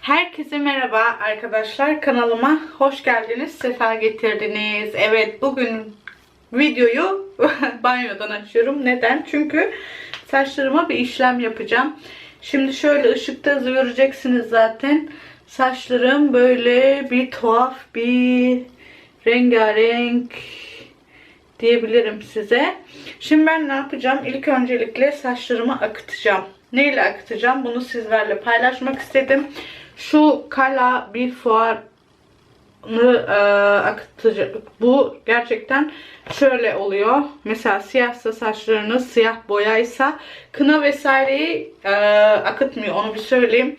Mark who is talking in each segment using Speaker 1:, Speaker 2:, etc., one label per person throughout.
Speaker 1: Herkese merhaba arkadaşlar. Kanalıma hoş geldiniz. Sefa getirdiniz. Evet bugün videoyu banyodan açıyorum. Neden? Çünkü saçlarıma bir işlem yapacağım. Şimdi şöyle ışıkta göreceksiniz zaten. Saçlarım böyle bir tuhaf bir rengarenk diyebilirim size. Şimdi ben ne yapacağım? İlk öncelikle saçlarımı akıtacağım. Neyle akıtacağım? Bunu sizlerle paylaşmak istedim. Şu Kala bir fuar e, akıtıcı. Bu gerçekten şöyle oluyor. Mesela siyahsa saçlarınız siyah boyaysa kına vesaireyi e, akıtmıyor. Onu bir söyleyeyim.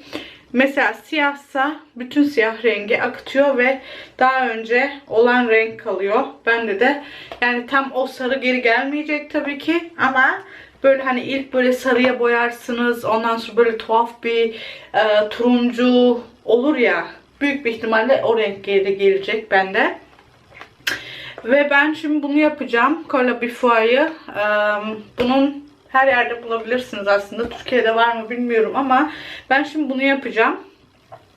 Speaker 1: Mesela siyahsa bütün siyah rengi akıtıyor ve daha önce olan renk kalıyor. Bende de yani tam o sarı geri gelmeyecek tabii ki ama böyle hani ilk böyle sarıya boyarsınız ondan sonra böyle tuhaf bir e, turuncu olur ya büyük bir ihtimalle o renk geri gelecek bende. Ve ben şimdi bunu yapacağım. Cola Bifua'yı. E, bunun her yerde bulabilirsiniz aslında. Türkiye'de var mı bilmiyorum ama ben şimdi bunu yapacağım.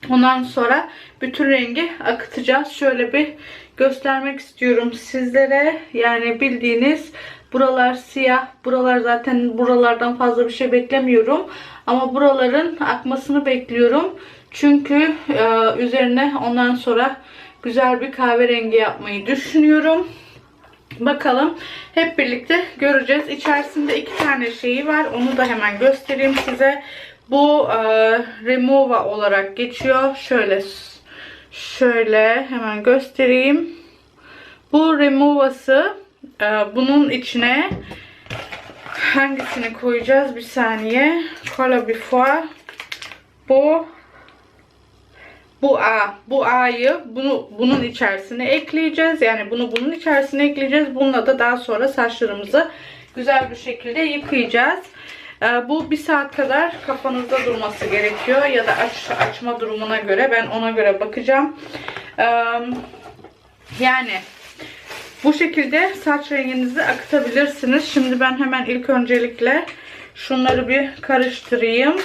Speaker 1: Ondan sonra bütün rengi akıtacağız. Şöyle bir göstermek istiyorum sizlere. Yani bildiğiniz buralar siyah. Buralar zaten buralardan fazla bir şey beklemiyorum. Ama buraların akmasını bekliyorum. Çünkü e, üzerine ondan sonra güzel bir kahverengi yapmayı düşünüyorum. Bakalım hep birlikte göreceğiz. İçerisinde iki tane şeyi var. Onu da hemen göstereyim size. Bu e, Remova olarak geçiyor. Şöyle şöyle hemen göstereyim. Bu Remova'sı bunun içine hangisini koyacağız? Bir saniye. Cola Before. Bu bu A, bu A'yı bunu bunun içerisine ekleyeceğiz. Yani bunu bunun içerisine ekleyeceğiz. Bununla da daha sonra saçlarımızı güzel bir şekilde yıkayacağız. Ee, bu bir saat kadar kafanızda durması gerekiyor ya da aç, açma durumuna göre ben ona göre bakacağım. Ee, yani bu şekilde saç renginizi akıtabilirsiniz. Şimdi ben hemen ilk öncelikle şunları bir karıştırayım.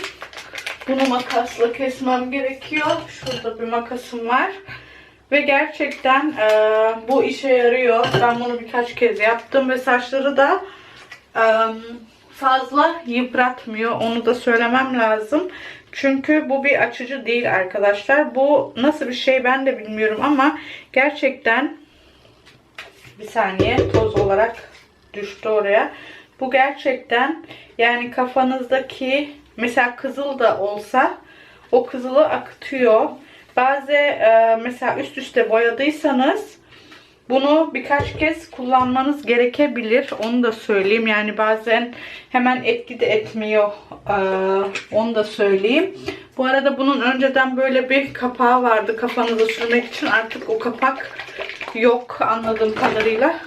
Speaker 1: Bunu makasla kesmem gerekiyor. Şurada bir makasım var. Ve gerçekten e, bu işe yarıyor. Ben bunu birkaç kez yaptım ve saçları da e, fazla yıpratmıyor. Onu da söylemem lazım. Çünkü bu bir açıcı değil arkadaşlar. Bu nasıl bir şey ben de bilmiyorum ama gerçekten bir saniye toz olarak düştü oraya. Bu gerçekten yani kafanızdaki mesela kızıl da olsa o kızılı akıtıyor. Bazı e, mesela üst üste boyadıysanız bunu birkaç kez kullanmanız gerekebilir. Onu da söyleyeyim. Yani bazen hemen etki de etmiyor. E, onu da söyleyeyim. Bu arada bunun önceden böyle bir kapağı vardı kafanıza sürmek için. Artık o kapak yok anladığım kadarıyla.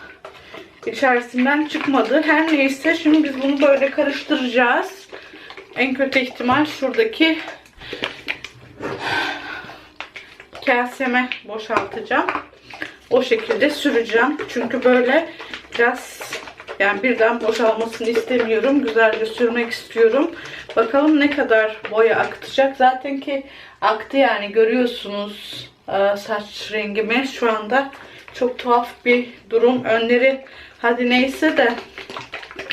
Speaker 1: İçerisinden çıkmadı. Her neyse şimdi biz bunu böyle karıştıracağız. En kötü ihtimal şuradaki kaseme boşaltacağım. O şekilde süreceğim. Çünkü böyle biraz yani birden boşalmasını istemiyorum. Güzelce sürmek istiyorum. Bakalım ne kadar boya akıtacak. Zaten ki aktı yani görüyorsunuz e, saç rengimi şu anda. Çok tuhaf bir durum. Önleri hadi neyse de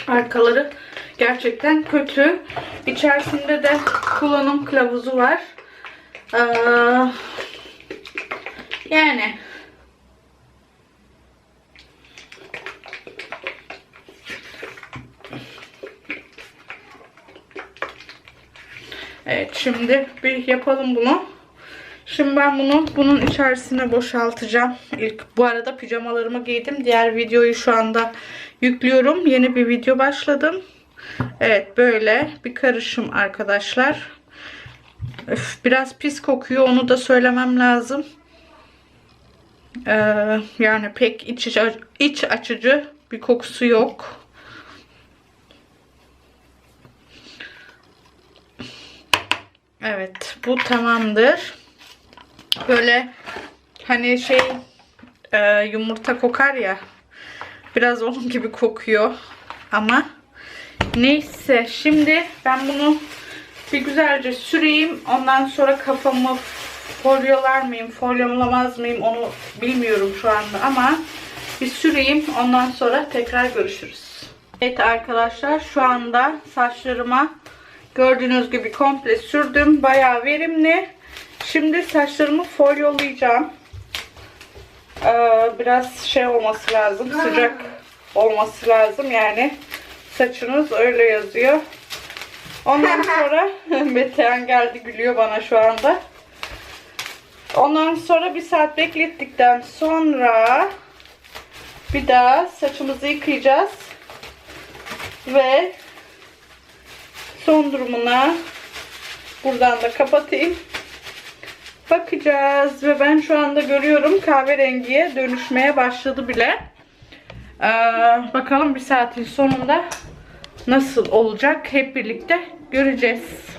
Speaker 1: arkaları gerçekten kötü. İçerisinde de kullanım kılavuzu var. Ee, yani Evet şimdi bir yapalım bunu. Şimdi ben bunu bunun içerisine boşaltacağım. İlk bu arada pijamalarımı giydim. Diğer videoyu şu anda yüklüyorum. Yeni bir video başladım. Evet böyle bir karışım arkadaşlar. Öf, biraz pis kokuyor. Onu da söylemem lazım. Ee, yani pek iç, iç açıcı bir kokusu yok. Evet bu tamamdır. Böyle hani şey e, yumurta kokar ya. Biraz onun gibi kokuyor. Ama neyse şimdi ben bunu bir güzelce süreyim. Ondan sonra kafamı folyolar mıyım, folyomlamaz mıyım onu bilmiyorum şu anda ama bir süreyim. Ondan sonra tekrar görüşürüz. Evet arkadaşlar şu anda saçlarıma gördüğünüz gibi komple sürdüm. Bayağı verimli. Şimdi saçlarımı folyolayacağım. Ee, biraz şey olması lazım. Sıcak olması lazım. Yani saçınız öyle yazıyor. Ondan sonra Metehan geldi gülüyor bana şu anda. Ondan sonra bir saat beklettikten sonra bir daha saçımızı yıkayacağız. Ve son durumuna buradan da kapatayım. Bakacağız ve ben şu anda görüyorum kahverengiye dönüşmeye başladı bile. Ee, bakalım bir saatin sonunda nasıl olacak hep birlikte göreceğiz.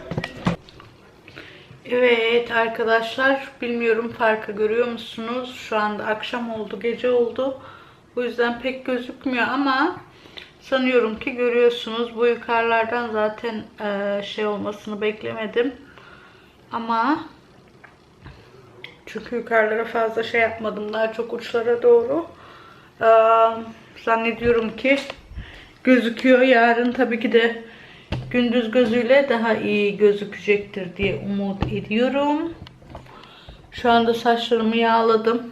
Speaker 1: Evet arkadaşlar bilmiyorum farkı görüyor musunuz? Şu anda akşam oldu gece oldu. Bu yüzden pek gözükmüyor ama sanıyorum ki görüyorsunuz. Bu yukarılardan zaten e, şey olmasını beklemedim. Ama çünkü yukarılara fazla şey yapmadım. Daha çok uçlara doğru. Ee, zannediyorum ki gözüküyor. Yarın tabii ki de gündüz gözüyle daha iyi gözükecektir diye umut ediyorum. Şu anda saçlarımı yağladım.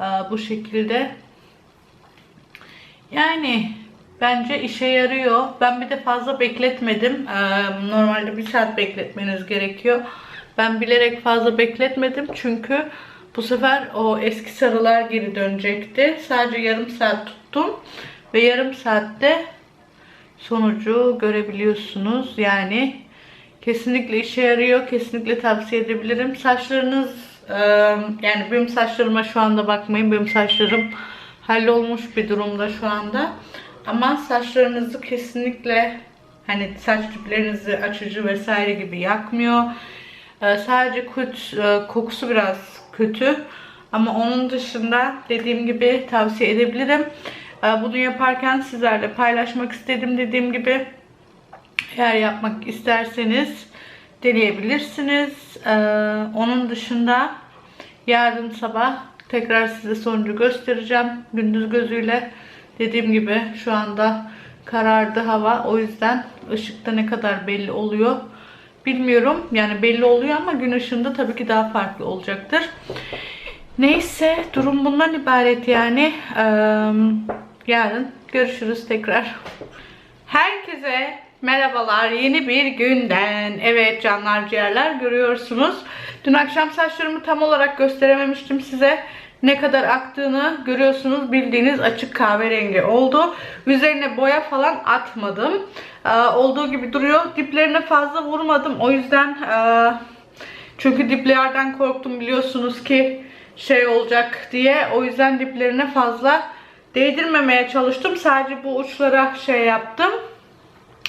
Speaker 1: Ee, bu şekilde. Yani bence işe yarıyor. Ben bir de fazla bekletmedim. Ee, normalde bir saat bekletmeniz gerekiyor. Ben bilerek fazla bekletmedim çünkü bu sefer o eski sarılar geri dönecekti. Sadece yarım saat tuttum ve yarım saatte sonucu görebiliyorsunuz. Yani kesinlikle işe yarıyor. Kesinlikle tavsiye edebilirim. Saçlarınız e, yani benim saçlarıma şu anda bakmayın. Benim saçlarım hallolmuş bir durumda şu anda. Ama saçlarınızı kesinlikle hani saç tüplerinizi açıcı vesaire gibi yakmıyor. Ee, sadece kut, e, kokusu biraz kötü. Ama onun dışında dediğim gibi tavsiye edebilirim. Ee, bunu yaparken sizlerle paylaşmak istedim dediğim gibi. Eğer yapmak isterseniz deneyebilirsiniz. Ee, onun dışında yarın sabah tekrar size sonucu göstereceğim. Gündüz gözüyle dediğim gibi şu anda karardı hava. O yüzden ışıkta ne kadar belli oluyor bilmiyorum. Yani belli oluyor ama gün ışığında tabii ki daha farklı olacaktır. Neyse durum bundan ibaret yani. Ee, yarın görüşürüz tekrar. Herkese merhabalar yeni bir günden. Evet canlar ciğerler görüyorsunuz. Dün akşam saçlarımı tam olarak gösterememiştim size. Ne kadar aktığını görüyorsunuz. Bildiğiniz açık kahverengi oldu. Üzerine boya falan atmadım. Ee, olduğu gibi duruyor. Diplerine fazla vurmadım. O yüzden e, çünkü diplerden korktum biliyorsunuz ki şey olacak diye. O yüzden diplerine fazla değdirmemeye çalıştım. Sadece bu uçlara şey yaptım.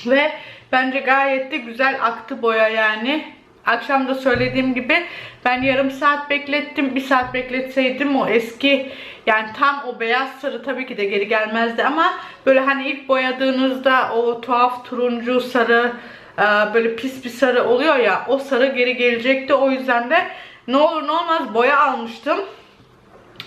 Speaker 1: Ve bence gayet de güzel aktı boya yani. Akşam da söylediğim gibi ben yarım saat beklettim. Bir saat bekletseydim o eski yani tam o beyaz sarı tabii ki de geri gelmezdi ama böyle hani ilk boyadığınızda o tuhaf turuncu sarı e, böyle pis bir sarı oluyor ya o sarı geri gelecekti. O yüzden de ne olur ne olmaz boya almıştım.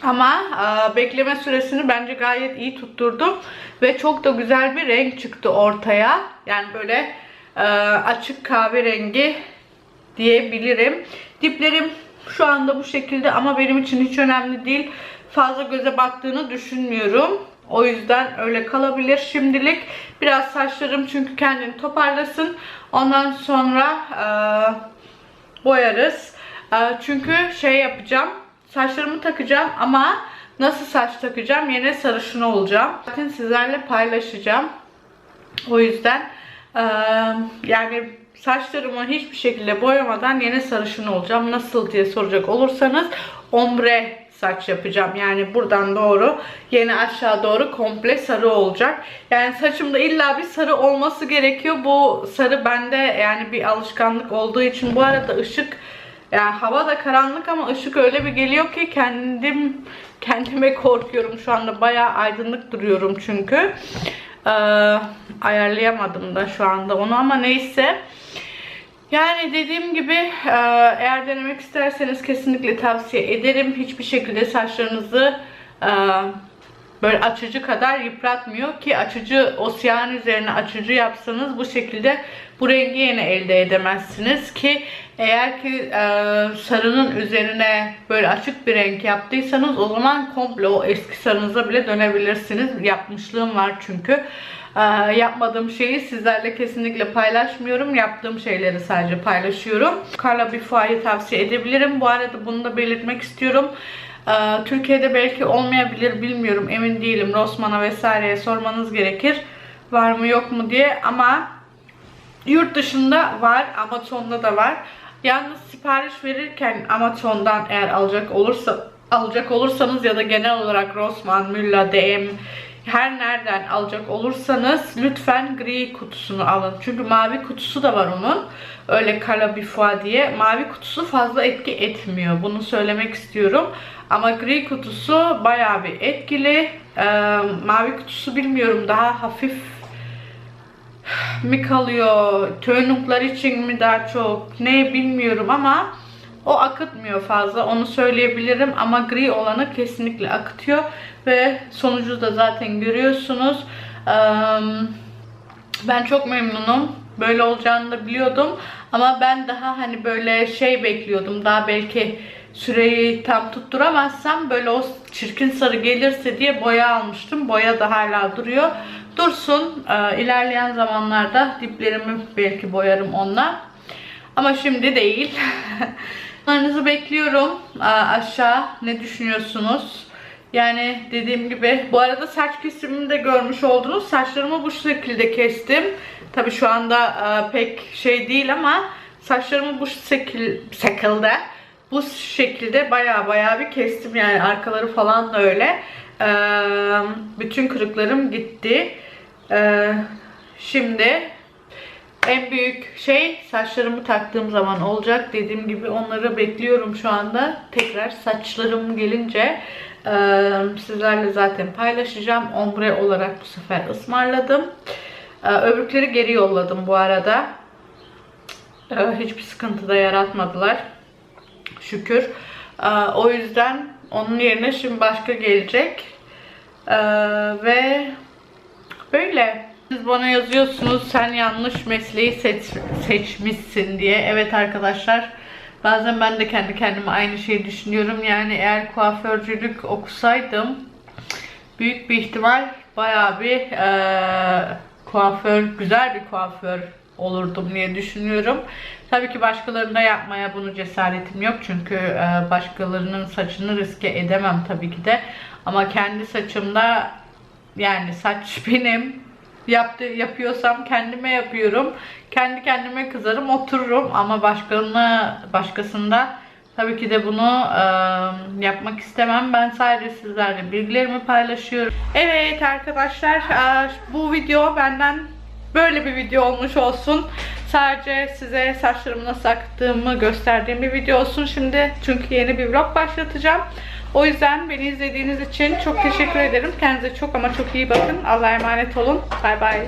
Speaker 1: Ama e, bekleme süresini bence gayet iyi tutturdum. Ve çok da güzel bir renk çıktı ortaya. Yani böyle e, açık kahverengi diyebilirim. Diplerim şu anda bu şekilde ama benim için hiç önemli değil. Fazla göze battığını düşünmüyorum. O yüzden öyle kalabilir şimdilik. Biraz saçlarım çünkü kendini toparlasın. Ondan sonra e, boyarız. E, çünkü şey yapacağım. Saçlarımı takacağım ama nasıl saç takacağım? Yine sarışın olacağım. Zaten sizlerle paylaşacağım. O yüzden e, yani saçlarımı hiçbir şekilde boyamadan yine sarışın olacağım. Nasıl diye soracak olursanız ombre saç yapacağım. Yani buradan doğru yine aşağı doğru komple sarı olacak. Yani saçımda illa bir sarı olması gerekiyor. Bu sarı bende yani bir alışkanlık olduğu için bu arada ışık yani hava da karanlık ama ışık öyle bir geliyor ki kendim kendime korkuyorum şu anda. Bayağı aydınlık duruyorum çünkü. Ee, ayarlayamadım da şu anda onu ama neyse. Yani dediğim gibi e, eğer denemek isterseniz kesinlikle tavsiye ederim. Hiçbir şekilde saçlarınızı e, böyle açıcı kadar yıpratmıyor ki açıcı o siyahın üzerine açıcı yapsanız bu şekilde bu rengi yine elde edemezsiniz ki eğer ki e, sarının üzerine böyle açık bir renk yaptıysanız o zaman komple o eski sarınıza bile dönebilirsiniz. Yapmışlığım var çünkü. E, yapmadığım şeyi sizlerle kesinlikle paylaşmıyorum. Yaptığım şeyleri sadece paylaşıyorum. Carla Bifua'yı tavsiye edebilirim. Bu arada bunu da belirtmek istiyorum. Ee, Türkiye'de belki olmayabilir bilmiyorum emin değilim. Rossmann'a vesaireye sormanız gerekir. Var mı yok mu diye ama yurt dışında var. Amazon'da da var. Yalnız sipariş verirken Amazon'dan eğer alacak olursa alacak olursanız ya da genel olarak Rossmann, Müller, DM her nereden alacak olursanız lütfen gri kutusunu alın. Çünkü mavi kutusu da var onun. Öyle Calabifua diye. Mavi kutusu fazla etki etmiyor. Bunu söylemek istiyorum. Ama gri kutusu bayağı bir etkili. Ee, mavi kutusu bilmiyorum daha hafif mi kalıyor? Tönuklar için mi daha çok? Ne bilmiyorum ama o akıtmıyor fazla. Onu söyleyebilirim ama gri olanı kesinlikle akıtıyor ve sonucu da zaten görüyorsunuz. Ben çok memnunum. Böyle olacağını da biliyordum. Ama ben daha hani böyle şey bekliyordum. Daha belki süreyi tam tutturamazsam böyle o çirkin sarı gelirse diye boya almıştım. Boya da hala duruyor. Dursun. ilerleyen zamanlarda diplerimi belki boyarım onunla. Ama şimdi değil. Yorumlarınızı bekliyorum. Aşağı ne düşünüyorsunuz? Yani dediğim gibi bu arada saç kesimimi de görmüş oldunuz. Saçlarımı bu şekilde kestim. Tabi şu anda pek şey değil ama saçlarımı bu şekil, şekilde bu şekilde baya baya bir kestim yani arkaları falan da öyle. Bütün kırıklarım gitti. Şimdi en büyük şey saçlarımı taktığım zaman olacak. Dediğim gibi onları bekliyorum şu anda. Tekrar saçlarım gelince sizlerle zaten paylaşacağım. Ombre olarak bu sefer ısmarladım. E, öbürkleri geri yolladım bu arada. Hiçbir sıkıntı da yaratmadılar. Şükür. O yüzden onun yerine şimdi başka gelecek. Ve böyle siz bana yazıyorsunuz sen yanlış mesleği seç, seçmişsin diye. Evet arkadaşlar bazen ben de kendi kendime aynı şeyi düşünüyorum. Yani eğer kuaförcülük okusaydım büyük bir ihtimal baya bir e, kuaför, güzel bir kuaför olurdum diye düşünüyorum. Tabii ki başkalarına yapmaya bunu cesaretim yok. Çünkü e, başkalarının saçını riske edemem tabii ki de. Ama kendi saçımda yani saç benim yaptı, yapıyorsam kendime yapıyorum. Kendi kendime kızarım, otururum ama başkalarına, başkasında tabii ki de bunu e, yapmak istemem. Ben sadece sizlerle bilgilerimi paylaşıyorum. Evet arkadaşlar, e, bu video benden böyle bir video olmuş olsun. Sadece size saçlarımı nasıl aktığımı gösterdiğim bir video olsun. Şimdi çünkü yeni bir vlog başlatacağım. O yüzden beni izlediğiniz için çok teşekkür ederim. Kendinize çok ama çok iyi bakın. Allah'a emanet olun. Bay bay.